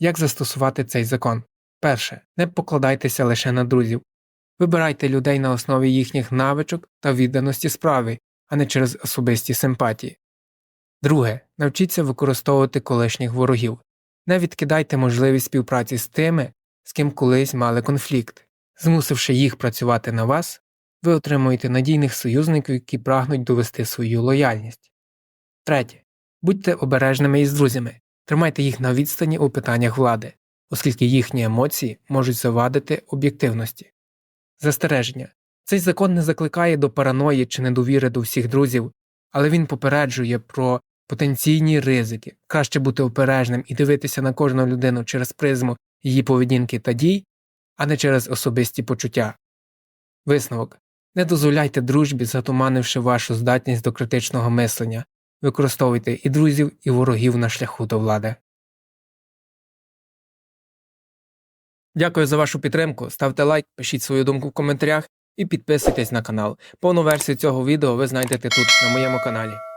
Як застосувати цей закон? Перше. Не покладайтеся лише на друзів. Вибирайте людей на основі їхніх навичок та відданості справі, а не через особисті симпатії. Друге. Навчіться використовувати колишніх ворогів. Не відкидайте можливість співпраці з тими, з ким колись мали конфлікт. Змусивши їх працювати на вас, ви отримуєте надійних союзників, які прагнуть довести свою лояльність. Третє. Будьте обережними із друзями, тримайте їх на відстані у питаннях влади, оскільки їхні емоції можуть завадити об'єктивності. Застереження. Цей закон не закликає до параної чи недовіри до всіх друзів, але він попереджує про потенційні ризики. Краще бути обережним і дивитися на кожну людину через призму її поведінки та дій, а не через особисті почуття. Висновок. Не дозволяйте дружбі, затуманивши вашу здатність до критичного мислення. Використовуйте і друзів, і ворогів на шляху до влади. Дякую за вашу підтримку. Ставте лайк, пишіть свою думку в коментарях і підписуйтесь на канал. Повну версію цього відео ви знайдете тут, на моєму каналі.